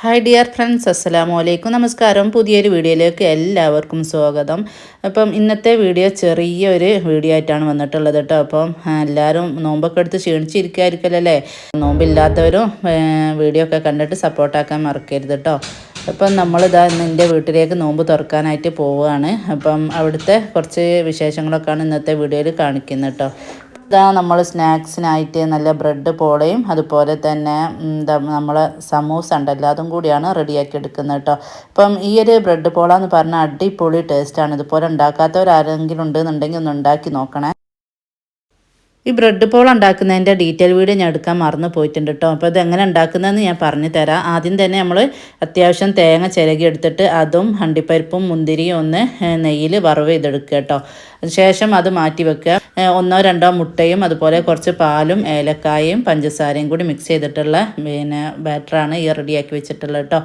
Hi dear friends അസ്സലാമു അലൈക്കും നമസ്കാരം. പുതിയൊരു വീഡിയോയിലേക്ക് എല്ലാവർക്കും സ്വാഗതം. അപ്പം ഇന്നത്തെ വീഡിയോ ചെറിയൊരു വീഡിയോ ആയിട്ടാണ് വന്നിട്ടുള്ളത് കേട്ടോ. അപ്പം എല്ലാവരും നോമ്പൊക്കെ എടുത്ത് ക്ഷീണിച്ചിരിക്കുമായിരിക്കല്ലോ നോമ്പില്ലാത്തവരും വീഡിയോ ഒക്കെ കണ്ടിട്ട് സപ്പോർട്ടാക്കാൻ മറക്കരുത് കേട്ടോ. അപ്പം നമ്മളിതാ ഇന്ന് എന്റെ വീട്ടിലേക്ക് നോമ്പ് തുറക്കാനായിട്ട് പോവുകയാണ്. അപ്പം അവിടുത്തെ കുറച്ച് വിശേഷങ്ങളൊക്കെയാണ് ഇന്നത്തെ വീഡിയോയിൽ കാണിക്കുന്നത് കേട്ടോ. ഇതാ നമ്മൾ സ്നാക്സിനായിട്ട് നല്ല ബ്രെഡ് പോളയും അതുപോലെ തന്നെ നമ്മൾ സമൂസ ഉണ്ടല്ലോ അതും കൂടിയാണ് റെഡിയാക്കി എടുക്കുന്നത് കേട്ടോ ഇപ്പം ഈ ഒരു ബ്രെഡ് പോള എന്ന് പറഞ്ഞാൽ അടിപൊളി ടേസ്റ്റാണ് ഇതുപോലെ ഉണ്ടാക്കാത്തവരാരെങ്കിലും ഉണ്ടെന്നുണ്ടെങ്കിൽ ഒന്ന് ഉണ്ടാക്കി നോക്കണേ. ഈ ബ്രെഡ് പോൾ ഉണ്ടാക്കുന്നതിന്റെ ഡീറ്റെയിൽ വീഡിയോ ഞാൻ എടുക്കാൻ മറന്നു പോയിട്ടുണ്ട് കേട്ടോ അപ്പോൾ ഇത് എങ്ങനെ ഉണ്ടാക്കുന്നതെന്ന് ഞാൻ പറഞ്ഞു തരാം. ആദ്യം തന്നെ നമ്മൾ അത്യാവശ്യം തേങ്ങ ചിരകി എടുത്തിട്ട് അതും ഹണ്ടിപ്പരിപ്പും മുന്തിരിയും ഒന്ന് നെയ്യിൽ വറവ് ചെയ്തെടുക്കുക കേട്ടോ ശേഷം അത് മാറ്റി വെക്കുക. ഒന്നോ രണ്ടോ മുട്ടയും അതുപോലെ കുറച്ച് പാലും ഏലക്കായയും പഞ്ചസാരയും കൂടി മിക്സ് ചെയ്തിട്ടുള്ള പിന്നെ ബാറ്ററാണ് ഈ റെഡിയാക്കി വെച്ചിട്ടുള്ളത് കേട്ടോ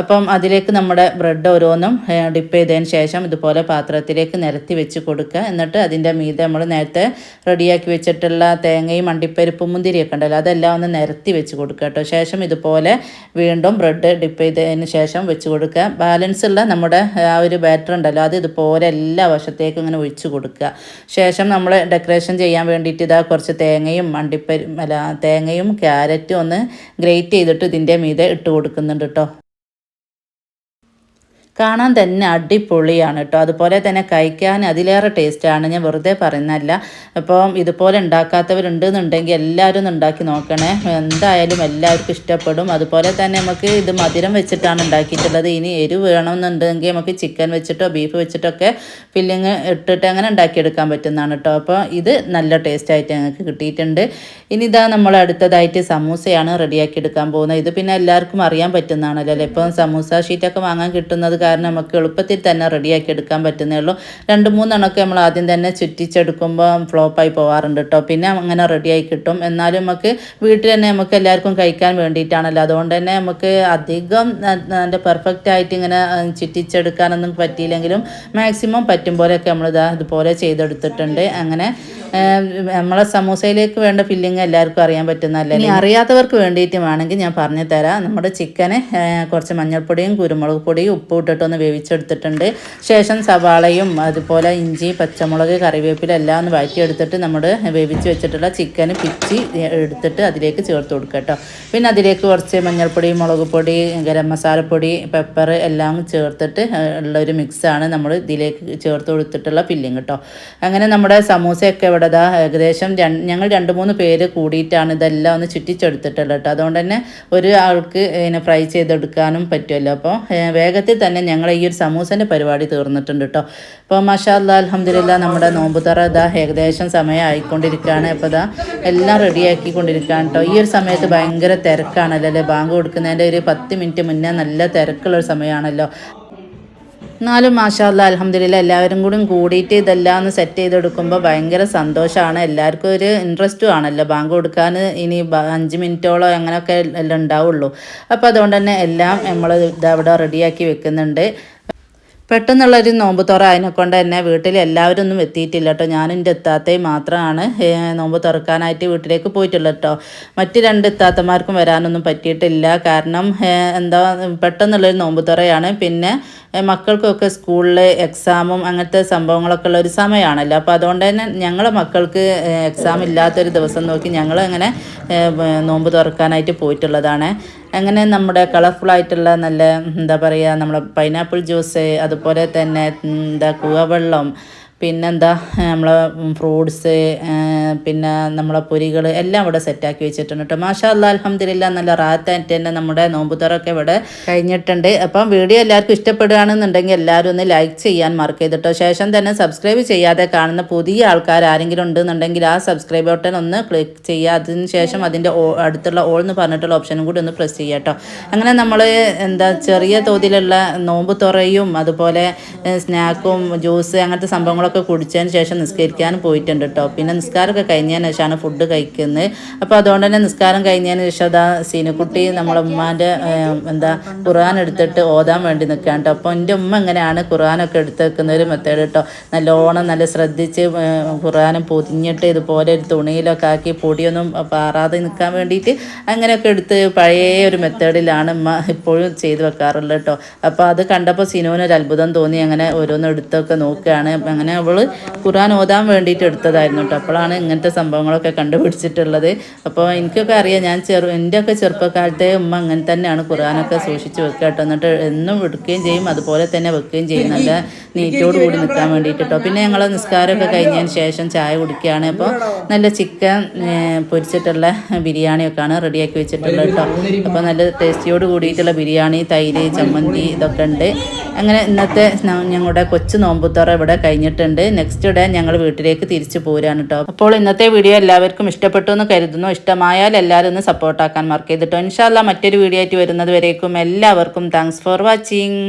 അപ്പം അതിലേക്ക് നമ്മുടെ ബ്രെഡ് ഓരോന്നും ഡിപ്പ് ചെയ്തതിന് ശേഷം ഇതുപോലെ പാത്രത്തിലേക്ക് നിരത്തി വെച്ച് കൊടുക്കുക. എന്നിട്ട് അതിന്റെ മീതെ നമ്മൾ നേരത്തെ റെഡിയാക്കി വെച്ചിട്ടുള്ള തേങ്ങയും അണ്ടിപ്പരിപ്പും മുന്തിരിയൊക്കെ ഉണ്ടല്ലോ അതെല്ലാം ഒന്ന് നിരത്തി വെച്ച് കൊടുക്കുക കേട്ടോ. ശേഷം ഇതുപോലെ വീണ്ടും ബ്രെഡ് ഡിപ്പ് ചെയ്തതിന് ശേഷം വെച്ച് കൊടുക്കുക. ബാലൻസ് ഉള്ള നമ്മുടെ ആ ഒരു ബാറ്റർ ഉണ്ടല്ലോ അത് ഇതുപോലെ എല്ലാ വശത്തേക്കും ഇങ്ങനെ ഒഴിച്ച് കൊടുക്കുക. ശേഷം നമ്മൾ ഡെക്കറേഷൻ ചെയ്യാൻ വേണ്ടിയിട്ട് ഇതാ കുറച്ച് തേങ്ങയും അണ്ടിപ്പരി അല്ല തേങ്ങയും ക്യാരറ്റും ഒന്ന് ഗ്രേറ്റ് ചെയ്തിട്ട് ഇതിന്റെ മീതെ ഇട്ട് കൊടുക്കുന്നുണ്ട് കേട്ടോ. കാണാൻ തന്നെ അടിപൊളിയാണ് കേട്ടോ. അതുപോലെ തന്നെ കഴിക്കാൻ അതിലേറെ ടേസ്റ്റാണ് ഞാൻ വെറുതെ പറയുന്നതല്ല. അപ്പം ഇതുപോലെ ഉണ്ടാക്കാത്തവരുണ്ടെന്നുണ്ടെങ്കിൽ എല്ലാവരും ഒന്ന് ഉണ്ടാക്കി നോക്കണേ. എന്തായാലും എല്ലാവർക്കും ഇഷ്ടപ്പെടും. അതുപോലെ തന്നെ നമുക്ക് ഇത് മധുരം വെച്ചിട്ടാണ് ഉണ്ടാക്കിയിട്ടുള്ളത്. ഇനി എരിവ് വേണമെന്നുണ്ടെങ്കിൽ നമുക്ക് ചിക്കൻ വെച്ചിട്ടോ ബീഫ് വെച്ചിട്ടൊക്കെ ഫില്ലിങ് ഇട്ടിട്ട് അങ്ങനെ ഉണ്ടാക്കിയെടുക്കാൻ പറ്റുന്നതാണ് കേട്ടോ. അപ്പോൾ ഇത് നല്ല ടേസ്റ്റായിട്ട് ഞങ്ങൾക്ക് കിട്ടിയിട്ടുണ്ട്. ഇനി ഇതാ നമ്മൾ അടുത്തതായിട്ട് സമൂസയാണ് റെഡിയാക്കി എടുക്കാൻ പോകുന്നത്. ഇത് പിന്നെ എല്ലാവർക്കും അറിയാൻ പറ്റുന്നതാണല്ലോ അല്ലേ? ഇപ്പം സമൂസ ഷീറ്റൊക്കെ വാങ്ങാൻ കിട്ടുന്നത് കാരണം നമുക്ക് എളുപ്പത്തിൽ തന്നെ റെഡിയാക്കി എടുക്കാൻ പറ്റുന്നേ ഉള്ളൂ. രണ്ട് മൂന്നെണ്ണമൊക്കെ നമ്മൾ ആദ്യം തന്നെ ചുറ്റിച്ചെടുക്കുമ്പോൾ ഫ്ലോപ്പായി പോകാറുണ്ട് കേട്ടോ പിന്നെ അങ്ങനെ റെഡിയായി കിട്ടും. എന്നാലും നമുക്ക് വീട്ടിൽ തന്നെ നമുക്ക് എല്ലാവർക്കും കഴിക്കാൻ വേണ്ടിയിട്ടാണല്ലോ. അതുകൊണ്ട് തന്നെ നമുക്ക് അധികം അതിന്റെ പെർഫെക്റ്റ് ആയിട്ട് ഇങ്ങനെ ചുറ്റിച്ചെടുക്കാനൊന്നും പറ്റിയില്ലെങ്കിലും മാക്സിമം പറ്റും പോലെയൊക്കെ നമ്മളിതാ ഇതുപോലെ ചെയ്തെടുത്തിട്ടുണ്ട്. അങ്ങനെ നമ്മളെ സമൂസയിലേക്ക് വേണ്ട ഫില്ലിങ് എല്ലാവർക്കും അറിയാൻ പറ്റുന്ന ഇനി അറിയാത്തവർക്ക് വേണ്ടിയിട്ട് വേണമെങ്കിൽ ഞാൻ പറഞ്ഞു തരാം. നമ്മുടെ ചിക്കന് കുറച്ച് മഞ്ഞൾപ്പൊടിയും കുരുമുളക് പൊടിയും ഉപ്പ് ഇട്ടിട്ട് ഒന്ന് വേവിച്ചെടുത്തിട്ടുണ്ട്. ശേഷം സവാളയും അതുപോലെ ഇഞ്ചി പച്ചമുളക് കറിവേപ്പില എല്ലാം ഒന്ന് വഴറ്റിയെടുത്തിട്ട് നമ്മൾ വേവിച്ച് വെച്ചിട്ടുള്ള ചിക്കന് പിച്ചി എടുത്തിട്ട് അതിലേക്ക് ചേർത്ത് കൊടുക്കുക കേട്ടോ. പിന്നെ അതിലേക്ക് കുറച്ച് മഞ്ഞൾപ്പൊടി മുളക് പൊടി ഗരം മസാലപ്പൊടി പെപ്പർ എല്ലാം ചേർത്തിട്ട് ഉള്ള ഒരു മിക്സാണ് നമ്മൾ ഇതിലേക്ക് ചേർത്ത് കൊടുത്തിട്ടുള്ള ഫില്ലിങ് കേട്ടോ. അങ്ങനെ നമ്മുടെ സമൂസയൊക്കെ ഇവിടെ ദാ ഏകദേശം ഞങ്ങൾ രണ്ട് മൂന്ന് പേര് കൂടിയിട്ടാണ് ഇതെല്ലാം ഒന്ന് ചുറ്റിച്ചെടുത്തിട്ടുള്ളത് കേട്ടോ. അതുകൊണ്ട് തന്നെ ഒരു ആൾക്ക് പിന്നെ ഫ്രൈ ചെയ്തെടുക്കാനും പറ്റുമല്ലോ. അപ്പോൾ വേഗത്തിൽ തന്നെ ഞങ്ങൾ ഈ ഒരു സമൂസന്റെ പരിപാടി തീർന്നിട്ടുണ്ട് കേട്ടോ. അപ്പോൾ മഷാല്ല അലഹമ്മദില്ല നമ്മുടെ നോമ്പുതറ തുറ ഇതാ ഏകദേശം സമയം ആയിക്കൊണ്ടിരിക്കുകയാണ് അപ്പോൾ ഇതാ എല്ലാം റെഡിയാക്കിക്കൊണ്ടിരിക്കുകയാണ് കേട്ടോ. ഈ ഒരു സമയത്ത് ഭയങ്കര തിരക്കാണല്ലോ അല്ലേ? ബാങ്ക് കൊടുക്കുന്നതിന്റെ ഒരു പത്ത് മിനിറ്റ് മുന്നേ നല്ല തിരക്കുള്ള ഒരു സമയമാണല്ലോ. എന്നാലും മാഷാല്ല അലഹമ്മദില്ല എല്ലാവരും കൂടി കൂടിയിട്ട് ഇതെല്ലാം ഒന്ന് സെറ്റ് ചെയ്തെടുക്കുമ്പോൾ ഭയങ്കര സന്തോഷമാണ് എല്ലാവർക്കും ഒരു ഇൻട്രസ്റ്റും ആണല്ലോ. ബാങ്ക് കൊടുക്കാൻ ഇനി അഞ്ച് മിനിറ്റോളോ അങ്ങനെയൊക്കെ എല്ലാം ഉണ്ടാവുള്ളൂ. അപ്പോൾ അതുകൊണ്ട് തന്നെ എല്ലാം നമ്മൾ ഇതവിടെ റെഡിയാക്കി വെക്കുന്നുണ്ട്. പെട്ടെന്നുള്ളൊരു നോമ്പ് തുറ അതിനെ കൊണ്ട് തന്നെ വീട്ടിൽ എല്ലാവരും ഒന്നും എത്തിയിട്ടില്ല കേട്ടോ ഞാനും എന്റെ എത്താത്തയും മാത്രമാണ് നോമ്പ് തുറക്കാനായിട്ട് വീട്ടിലേക്ക് പോയിട്ടുള്ളത് കേട്ടോ മറ്റ് രണ്ട് എത്താത്തമാർക്കും വരാനൊന്നും പറ്റിയിട്ടില്ല. കാരണം എന്താ പെട്ടെന്നുള്ളൊരു നോമ്പ് തുറയാണ് പിന്നെ മക്കൾക്കൊക്കെ സ്കൂളിൽ എക്സാമും അങ്ങനത്തെ സംഭവങ്ങളൊക്കെ ഉള്ള ഒരു സമയമാണല്ലോ അപ്പോൾ അതുകൊണ്ട് തന്നെ ഞങ്ങളെ മക്കൾക്ക് എക്സാം ഇല്ലാത്തൊരു ദിവസം നോക്കി ഞങ്ങൾ അങ്ങനെ നോമ്പ് തുറക്കാനായിട്ട് പോയിട്ടുള്ളതാണ്. അങ്ങനെ നമ്മുടെ കളർഫുൾ ആയിട്ടുള്ള നല്ല എന്താ പറയുക നമ്മുടെ പൈനാപ്പിൾ ജ്യൂസ് അതുപോലെ തന്നെ എന്താ കുവവെള്ളം പിന്നെന്താ നമ്മളെ ഫ്രൂട്ട്സ് പിന്നെ നമ്മളെ പൊരികൾ എല്ലാം ഇവിടെ സെറ്റാക്കി വെച്ചിട്ടുണ്ട് കേട്ടോ. മാഷാ അല്ലാ അലഹമ്മദില്ല നല്ല റാത്തായിട്ട് തന്നെ നമ്മുടെ നോമ്പുതറൊക്കെ ഇവിടെ കഴിഞ്ഞിട്ടുണ്ട്. അപ്പം വീഡിയോ എല്ലാവർക്കും ഇഷ്ടപ്പെടുകയാണെന്നുണ്ടെങ്കിൽ എല്ലാവരും ഒന്ന് ലൈക്ക് ചെയ്യാൻ മാർക്ക് ചെയ്തിട്ടോ ശേഷം തന്നെ സബ്സ്ക്രൈബ് ചെയ്യാതെ കാണുന്ന പുതിയ ആൾക്കാർ ആരെങ്കിലും ഉണ്ടെന്നുണ്ടെങ്കിൽ ആ സബ്സ്ക്രൈബ് ബട്ടൺ ഒന്ന് ക്ലിക്ക് ചെയ്യുക. അതിന് ശേഷം അതിന്റെ അടുത്തുള്ള ഓൾ എന്ന് പറഞ്ഞിട്ടുള്ള ഓപ്ഷനും കൂടി ഒന്ന് പ്രസ് ചെയ്യുക കേട്ടോ. അങ്ങനെ നമ്മൾ എന്താ ചെറിയ തോതിലുള്ള നോമ്പ് തുറയും അതുപോലെ സ്നാക്കും ജ്യൂസ് അങ്ങനത്തെ സംഭവങ്ങളൊക്കെ വെള്ളമൊക്കെ കുടിച്ചതിന് ശേഷം നിസ്കരിക്കാൻ പോയിട്ടുണ്ട് കേട്ടോ പിന്നെ നിസ്കാരമൊക്കെ കഴിഞ്ഞതിന് ശേഷമാണ് ഫുഡ് കഴിക്കുന്നത്. അപ്പോൾ അതുകൊണ്ട് തന്നെ നിസ്കാരം കഴിഞ്ഞതിന് ശേഷം അതാ സീനക്കുട്ടി നമ്മളെ ഉമ്മാന്റെ എന്താ ഖുർആൻ എടുത്തിട്ട് ഓതാൻ വേണ്ടി നിൽക്കുകയാണ് കേട്ടോ അപ്പോൾ എന്റെ ഉമ്മ എങ്ങനെയാണ് ഖുർആനൊക്കെ എടുത്ത് വെക്കുന്ന ഒരു മെത്തേഡ് കേട്ടോ നല്ലോണം നല്ല ശ്രദ്ധിച്ച് ഖുർആനും പൊതിഞ്ഞിട്ട് ഇതുപോലെ ഒരു തുണിയിലൊക്കെ ആക്കി പൊടിയൊന്നും പാറാതെ നിൽക്കാൻ വേണ്ടിയിട്ട് അങ്ങനെയൊക്കെ എടുത്ത് പഴയ ഒരു മെത്തേഡിലാണ് ഉമ്മ ഇപ്പോഴും ചെയ്ത് വെക്കാറുള്ളത് കേട്ടോ അപ്പോൾ അത് കണ്ടപ്പോൾ സിനുവിന് ഒരു അത്ഭുതം തോന്നി. അങ്ങനെ ഓരോന്ന് എടുത്തൊക്കെ നോക്കുകയാണ്. അങ്ങനെ അവൾ ഖുർആൻ ഓതാൻ വേണ്ടിയിട്ട് എടുത്തതായിരുന്നു കേട്ടോ. അപ്പോഴാണ് ഇങ്ങനത്തെ സംഭവങ്ങളൊക്കെ കണ്ടുപിടിച്ചിട്ടുള്ളത്. അപ്പോൾ എനിക്കൊക്കെ അറിയാം ഞാൻ ചെറു എന്റെയൊക്കെ ചെറുപ്പക്കാലത്തെ ഉമ്മ അങ്ങനെ തന്നെയാണ് ഖുർആനൊക്കെ സൂക്ഷിച്ച് വെക്കുക കേട്ടോ. എന്നിട്ട് എന്നും എടുക്കുകയും ചെയ്യും അതുപോലെ തന്നെ വെക്കുകയും ചെയ്യും. നല്ല നീറ്റോട് കൂടി നിൽക്കാൻ വേണ്ടിയിട്ട് കേട്ടോ പിന്നെ ഞങ്ങൾ നിസ്കാരമൊക്കെ കഴിഞ്ഞതിന് ശേഷം ചായ കുടിക്കുകയാണ്. അപ്പോൾ നല്ല ചിക്കൻ പൊരിച്ചിട്ടുള്ള ബിരിയാണിയൊക്കെയാണ് റെഡിയാക്കി വെച്ചിട്ടുള്ളത് കേട്ടോ. അപ്പോൾ നല്ല ടേസ്റ്റിയോട് കൂടിയിട്ടുള്ള ബിരിയാണി തൈര് ചമ്മന്തി ഇതൊക്കെ ഉണ്ട്. അങ്ങനെ ഇന്നത്തെ ഞങ്ങളുടെ കൊച്ചു നോമ്പുത്തറ ഇവിടെ കഴിഞ്ഞിട്ടുണ്ട്. നെക്സ്റ്റ് ഡേ ഞങ്ങൾ വീട്ടിലേക്ക് തിരിച്ചു പോരാണ് കേട്ടോ. അപ്പോൾ ഇന്നത്തെ വീഡിയോ എല്ലാവർക്കും ഇഷ്ടപ്പെട്ടു എന്ന് കരുതുന്നു. ഇഷ്ടമായാൽ എല്ലാവരും ഒന്ന് സപ്പോർട്ടാക്കാൻ മാർക്ക് ചെയ്തിട്ടോ ഇൻഷാല്ല മറ്റൊരു വീഡിയോ ആയിട്ട് വരുന്നത് വരേക്കും. എല്ലാവർക്കും താങ്ക്സ് ഫോർ വാച്ചിങ്